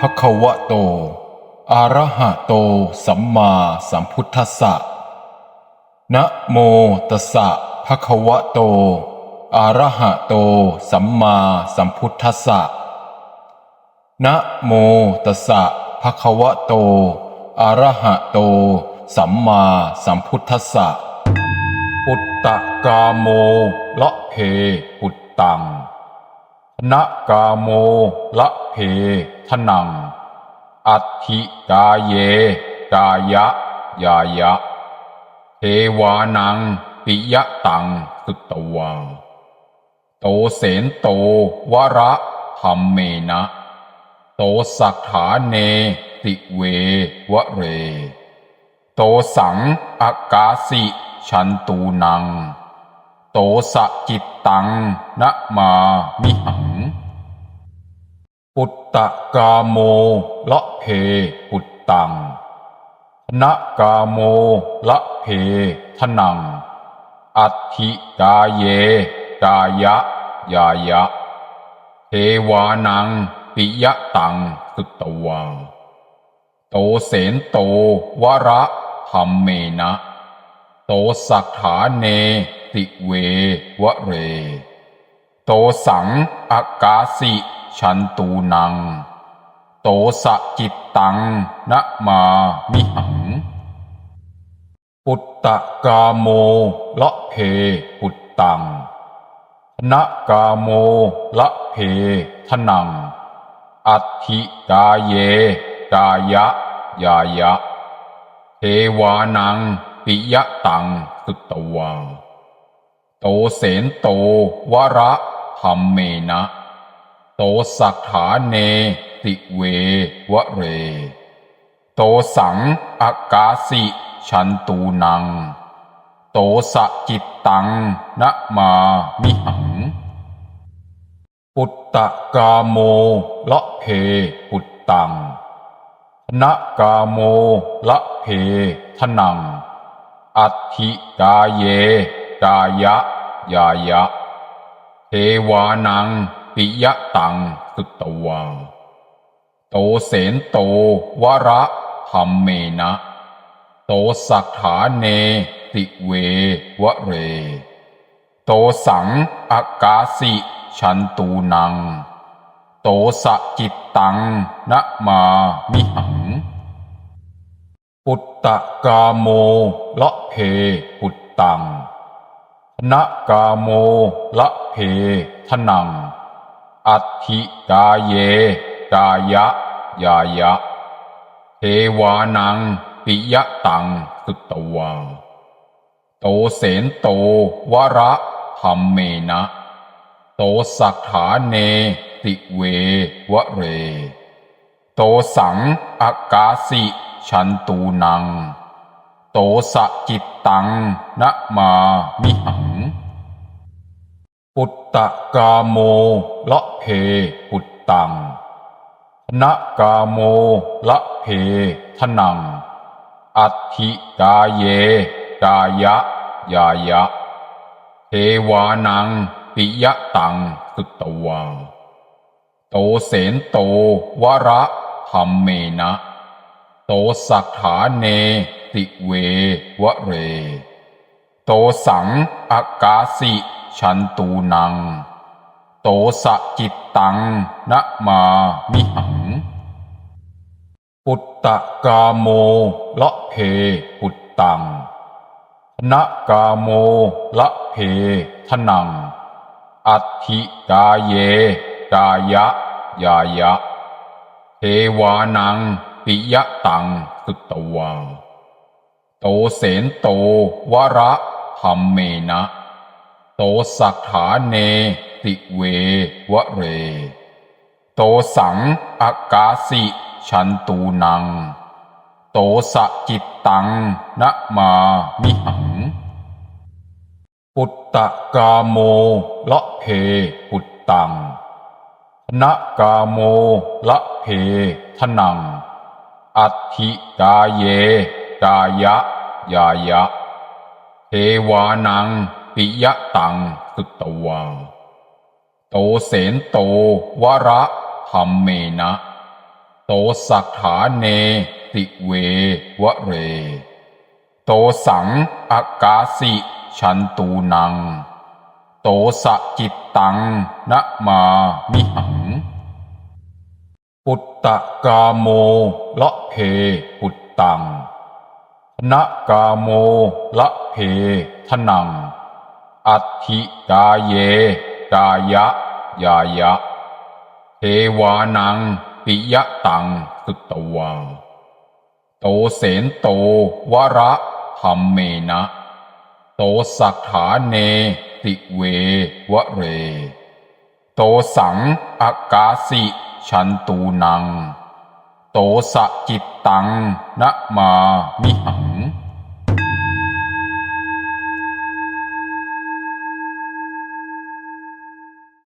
ภะคะวะโต อะระหะโต สัมมาสัมพุทธัสสะ นะโมตัสสะภะคะวะโต อะระหะโต สัมมาสัมพุทธัสสะ นะโมตัสสะภะคะวะโต อะระหะโต สัมมาสัมพุทธัสสะปุตตะกาโมละเพปุตตัง นกาโมละเพทนัง อัติกาเยกายะยายะ เทวานังปิยะตังสุตตวาโตเสนโตวระธรรมเมนะ โตสักขาเนติเววะเร โตสังอากาสิชันตูนัง โตสะจิต ตังนะมามิหัง ปุตตะกาโมละเพปุตตังนะกาโมละเพทนัง อัติกาเยกายะยายะ เทวานังปิยะตังสุตตวาโตเสนโตวระธรรมเมนะ โตสักขาเน ติเววะเร โตสังอากาสิชันตูนัง โตสะจิตตังนะมามิหัง ปุตตะกาโมละเพปุตตังนะกาโมละเพทนัง อัตถิกาเยกายะยายะ เทวานังปิยะตังสุตตวา โตเสนโตวระธรรมเมนะ โตสักขาเนติเววะเร โตสังอากาสิชันตูนัง โตสะจิตตังนะมามิหัง ปุตตะกาโมละเพปุตตังนะกาโมละเพทนัง อัติกาเย กายะ ยายะ เทวานัง ปิยะตังสุตตวาโตเสนโต วระธรรมเมนะ โตสักขาเน ติเววะเร โตสังอากาสิชันตูนัง โตสะจิตตังนะมามิหัง ปุตตะกาโมละเพปุตตัง นกาโมละเพทนัง อัติกาเยกายะยายะ เทวานังปิยะตังสุตวาโตเสนโตวระธรรมเมนะ โตสักขาเนติเววะเร โตสังอากาสิชันตูนัง โตสะจิตตังนะมามิหัง ปุตตะกาโมละเพปุตตังนกาโมละเพทนัง อัตถิกาเย กายะ ยายะ เทวานัง ปิยะตังสุตตวาโตเสนโตวระธรรมเมนะ โตสักขาเนติเววะเร โตสังอากาสิ ชันตูนัง โตสะจิตตังนะมามิหัง ปุตตะกาโมละเพปุตตังนะกาโมละเพทนัง อัตถิกาเยกายะยายะ เทวานังปิยะตังสุตตวาโตเสนโตวระธรรมเมนะ โตสักขาเนติเววะเรโตสังอากาสิชันตูนังโตสะจิตตังนะมามิหังปุตตะกาโมละเพปุตตังนะกาโมละเพทนังอัตถิกาโตเสนโตวระธรรมเมนะโตสักขาเนติเววะเร โตสังอากาสิชันตูนัง โตสะจิตตังนะมามิหัง ปุตตะกาโมละเพปุตตังนะกาโมละเพทนัง อัตถิกาเยกายะยายะ เทวานัง ปิยะตังสุตตวาโตเสนโตวระธรรมเมนะ โตสักขาเนติเววะเร โตสังอากาสิฉันตูนัง โตสะจิตตังนะมามิหัง ปุตตะกาโมละเพปุตตังนะกาโมละเพทนัง อัตถิกาเย กายะ ยายะ เทวานัง ปิยะตังสุตวาโตเสนโต วระธรรมเมนะ โตสักขาเน ติเววะเร โตสังอากาสิฉันตูนัง โตสะจิตตังนะมามิหัง